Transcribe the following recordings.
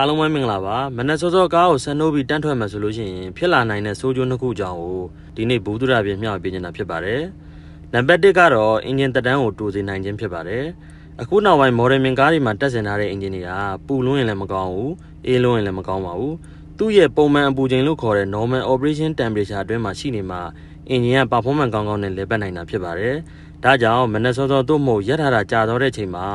အားလုံးပဲမင်္ဂလာပါမနက်စောစောကားကိုဆန်နိုးပြီးတန်းထွက်မယ်ဆိုလို့ရှိရင်ဖြစ်လာနိုင်တဲ့စိုးကျိုးနှစ်ခုကြောင့်ကိုဒီနေ့ဘူးသူရပြမျှဝေပေးနေတာဖြစ်ပါတယ်နံပါတ်1ကတော့အင်ဂျင်တက်တန်းကိုတူစေနိုင်ခြင်းဖြစ်ပါတယ်အခုနောက်ပိုင်း model မြင်ကားတွေမှာတက်ဆင်ထားတဲ့အင်ဂျင်တွေကပူလွန်းရင်လည်းမကောင်းဘူးအေးလွန်းရင်လည်းမကောင်းပါဘူးသူ့ရဲ့ပုံမှန်အပူချိန်လို့ခေါ်တဲ့ normal operation temperature အတွင်းမှာရှိနေမှာအင်ဂျင်က performance ကောင်းကောင်းနဲ့လဲပတ်နိုင်တာဖြစ်ပါတယ်ဒါကြောင့်မနက်စောစောတို့မဟုတ်ရက်ထားတာကြာတော့တဲ့အချိန်မှာ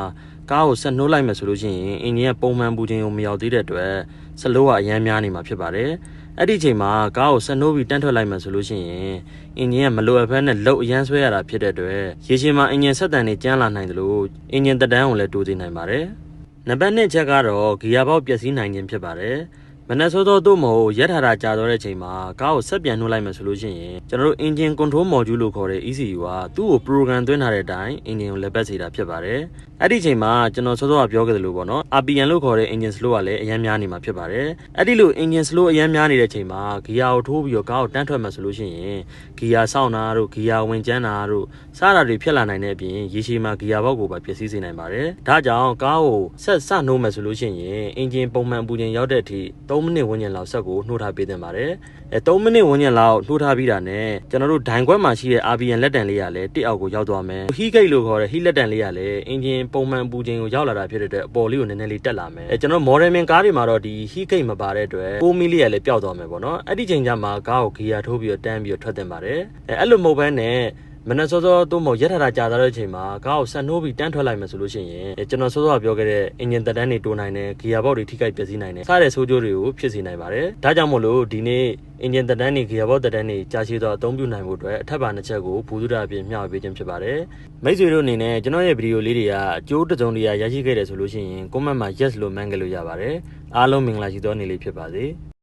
ကားကိုဆက်နှိုးလိုက်မယ်ဆိုလို့ရှိရင်အင်ဂျင်ကပုံမှန်ပူချိန်ကိုမရောက်သေးတဲ့အတွက်စလိုးကအရမ်းများနေမှာဖြစ်ပါတယ်။အဲ့ဒီအချိန်မှာကားကိုဆက်နှိုးပြီးတန်းထွက်လိုက်မယ်ဆိုလို့ရှိရင်အင်ဂျင်ကမလိုအပ်ဘဲနဲ့လှုပ်အရမ်းဆွဲရတာဖြစ်တဲ့အတွက်ရေရှည်မှာအင်ဂျင်ဆက်တန်တွေကျန်းလာနိုင်တယ်လို့အင်ဂျင်တက်တန်းကိုလည်းတိုးစေနိုင်ပါတယ်။နံပါတ်2ချက်ကတော့ဂီယာဘောက်ပျက်စီးနိုင်ခြင်းဖြစ်ပါတယ်။ မနက်စောစောတို့မဟုတ်ရက်ထားတာကြာတော့တဲ့အချိန်မှာကားကိုဆက်ပြန်နှိုးလိုက်မယ်ဆိုလို့ရှိရင်ကျွန်တော်တို့ engine control module လို့ခေါ်တဲ့ ECU ကသူ့ကို program သွင်းထားတဲ့အတိုင်း engine ကိုလက်ပတ်စေတာဖြစ်ပါတယ်။အဲ့ဒီအချိန်မှာကျွန်တော်စောစောကပြောခဲ့သလိုပေါ့နော် RPM လို့ခေါ်တဲ့ engine slow ကလည်းအများများနေမှာဖြစ်ပါတယ်။အဲ့ဒီလို engine slow အများများနေတဲ့အချိန်မှာဂီယာကိုထိုးပြီးတော့ကားကိုတန်းထွက်မယ်ဆိုလို့ရှိရင်ဂီယာစောင့်တာတို့ဂီယာဝင်ကျန်းတာတို့စားတာတွေဖြစ်လာနိုင်တဲ့အပြင်ရေရှည်မှာဂီယာဘောက်ကိုပါပျက်စီးစေနိုင်ပါတယ်။ဒါကြောင့်ကားကိုဆက်စနှိုးမယ်ဆိုလို့ရှိရင် engine ပုံမှန်ပူချိန်ရောက်တဲ့အထိ3မိနစ်ဝန်းကျင်လောက်ဆက်ကိုနှိုးထားပေးသင့်ပါတယ်။အဲ3မိနစ်ဝန်းကျင်လောက်နှိုးထားပြီးတာနဲ့ကျွန်တော်တို့ဒိုင်ခွက်မှာရှိတဲ့ RPM လက်တံလေးကလည်းတစ်အောက်ကိုရောက်သွားမယ်။ heat gate လို့ခေါ်တဲ့ heat လက်တံလေးကလည်း engine ပုံမှန်ပူချိန်ကိုရောက်လာတာဖြစ်တဲ့အတွက်အပေါ်လေးကိုနည်းနည်းလေးတက်လာမယ်။အဲကျွန်တော် model min ကားတွေမှာတော့ဒီ heat gate မပါတဲ့အတွက်6မီလီကလည်းပျောက်သွားမယ်ပေါ့နော်။အဲ့ဒီချိန်ကျမှကားကိုဂီယာထိုးပြီးတော့တန်းပြီးတော့ထွက်တင်ပါတယ်။အဲအဲ့လိုမဟုတ်ဘဲနဲ့ မနက်စောစောတို့မဟုတ်ရက်ထတာကြာသွားတဲ့အချိန်မှာကားကိုဆက်နှိုးပြီးတန်းထွက်လိုက်မယ်ဆိုလို့ရှိရင်အဲကျွန်တော်စောစောကပြောခဲ့တဲ့အင်ဂျင်တက်တန်းတွေတိုးနိုင်တယ်ဂီယာဘောက်တွေထိခိုက်ပျက်စီးနိုင်တယ်စတဲ့ဆိုးကျိုးတွေကိုဖြစ်စေနိုင်ပါတယ်ဒါကြောင့်မို့လို့ဒီနေ့အင်ဂျင်တက်တန်းတွေဂီယာဘောက်တက်တန်းတွေကြာရှည်တော့အသုံးပြုနိုင်ဖို့အတွက်အထက်ပါနှစ်ချက်ကိုဘူဒုဒအပြင်မျှဝေပေးခြင်းဖြစ်ပါတယ်မိတ်ဆွေတို့အနေနဲ့ကျွန်တော်ရဲ့ဗီဒီယိုလေးတွေကအကျိုးတစ်စုံတရာရရှိခဲ့တယ်ဆိုလို့ရှိရင် comment မှာ yes လို့မှန်းခဲ့လို့ရပါတယ်အားလုံးမင်္ဂလာရှိသောနေ့လေးဖြစ်ပါစေ